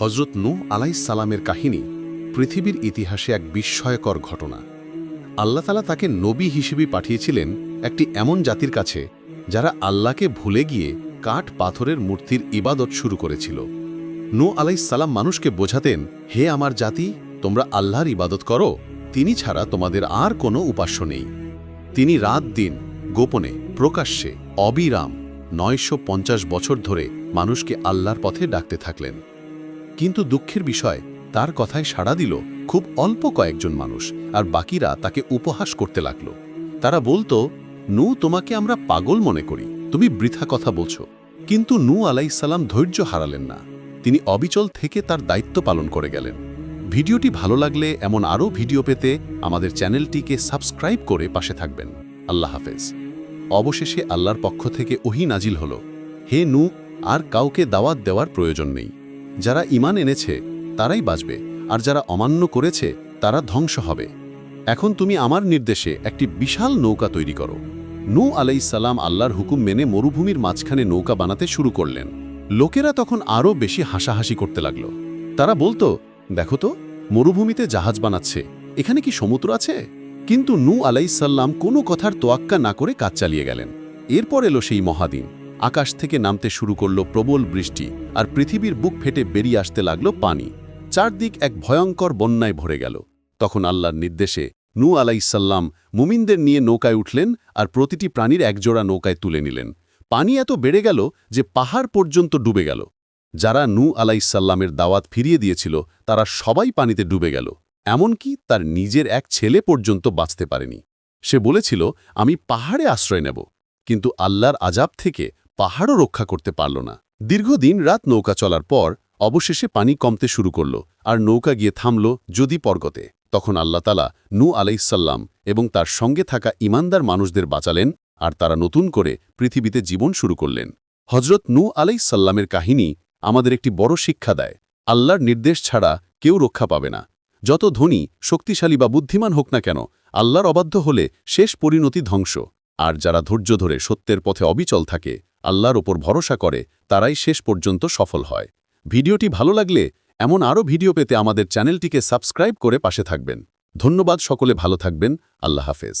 হজরত নূহ আলাইসালামের কাহিনী পৃথিবীর ইতিহাসে এক বিস্ময়কর ঘটনা। আল্লাহ তালা তাকে নবী হিসেবে পাঠিয়েছিলেন একটি এমন জাতির কাছে যারা আল্লাহকে ভুলে গিয়ে কাঠ পাথরের মূর্তির ইবাদত শুরু করেছিল। নূ আলাইসাল্লাম মানুষকে বোঝাতেন, হে আমার জাতি, তোমরা আল্লাহর ইবাদত করো, তিনি ছাড়া তোমাদের আর কোনো উপাস্য নেই। তিনি রাত দিন, গোপনে, প্রকাশ্যে, অবিরাম নয়শো পঞ্চাশ বছর ধরে মানুষকে আল্লাহর পথে ডাকতে থাকলেন। কিন্তু দুঃখের বিষয়, তার কথায় সাড়া দিল খুব অল্প কয়েকজন মানুষ, আর বাকিরা তাকে উপহাস করতে লাগল। তারা বলতো, নু, তোমাকে আমরা পাগল মনে করি, তুমি বৃথা কথা বলছো। কিন্তু নু আলাইসাল্লাম ধৈর্য হারালেন না। তিনি অবিচল থেকে তার দায়িত্ব পালন করে গেলেন। ভিডিওটি ভালো লাগলে এমন আরও ভিডিও পেতে আমাদের চ্যানেলটিকে সাবস্ক্রাইব করে পাশে থাকবেন। আল্লাহ হাফেজ। অবশেষে আল্লাহর পক্ষ থেকে ওহি নাজিল হল। হে নু, আর কাউকে দাওয়াত দেওয়ার প্রয়োজন নেই। যারা ইমান এনেছে, তারাই বাঁচবে, আর যারা অমান্য করেছে, তারা ধ্বংস হবে। এখন তুমি আমার নির্দেশে একটি বিশাল নৌকা তৈরি করো। নু আলাইসাল্লাম আল্লাহর হুকুম মেনে মরুভূমির মাঝখানে নৌকা বানাতে শুরু করলেন। লোকেরা তখন আরও বেশি হাসাহাসি করতে লাগল। তারা বলতো, দেখো তো, মরুভূমিতে জাহাজ বানাচ্ছে, এখানে কি সমুদ্র আছে? কিন্তু নু আলাইসাল্লাম কোনো কথার তোয়াক্কা না করে কাজ চালিয়ে গেলেন। এরপর এলো সেই মহাদিন। আকাশ থেকে নামতে শুরু করল প্রবল বৃষ্টি আর পৃথিবীর বুক ফেটে বেরিয়ে আসতে লাগল পানি। চারদিক এক ভয়ঙ্কর বন্যায় ভরে গেল। তখন আল্লাহর নির্দেশে নু আলাইসাল্লাম মুমিনদের নিয়ে নৌকায় উঠলেন আর প্রতিটি প্রাণীর একজোড়া নৌকায় তুলে নিলেন। পানি এত বেড়ে গেল যে পাহাড় পর্যন্ত ডুবে গেল। যারা নু আলাইসাল্লামের দাওয়াত ফিরিয়ে দিয়েছিল, তারা সবাই পানিতে ডুবে গেল। এমনকি তার নিজের এক ছেলে পর্যন্ত বাঁচতে পারেনি। সে বলেছিল, আমি পাহাড়ে আশ্রয় নেব। কিন্তু আল্লাহর আজাব থেকে পাহাড়ও রক্ষা করতে পারল না। দীর্ঘদিন রাত নৌকা চলার পর অবশেষে পানি কমতে শুরু করল আর নৌকা গিয়ে থামল যদি পর্গতে তখন আল্লাহ তালা নু আলাইসাল্লাম এবং তার সঙ্গে থাকা ইমানদার মানুষদের বাঁচালেন আর তারা নতুন করে পৃথিবীতে জীবন শুরু করলেন। হজরত নু আলাইসাল্লামের কাহিনী আমাদের একটি বড় শিক্ষা দেয়। আল্লাহর নির্দেশ ছাড়া কেউ রক্ষা পাবে না। যত ধনী, শক্তিশালী বা বুদ্ধিমান হোক না কেন, আল্লাহর অবাধ্য হলে শেষ পরিণতি ধ্বংস। আর যারা ধৈর্য ধরে সত্যের পথে অবিচল থাকে, আল্লাহর ওপর ভরসা করে, তারাই শেষ পর্যন্ত সফল হয়। ভিডিওটি ভালো লাগলে এমন আরও ভিডিও পেতে আমাদের চ্যানেলটিকে সাবস্ক্রাইব করে পাশে থাকবেন। ধন্যবাদ, সকলে ভালো থাকবেন। আল্লাহ হাফেজ।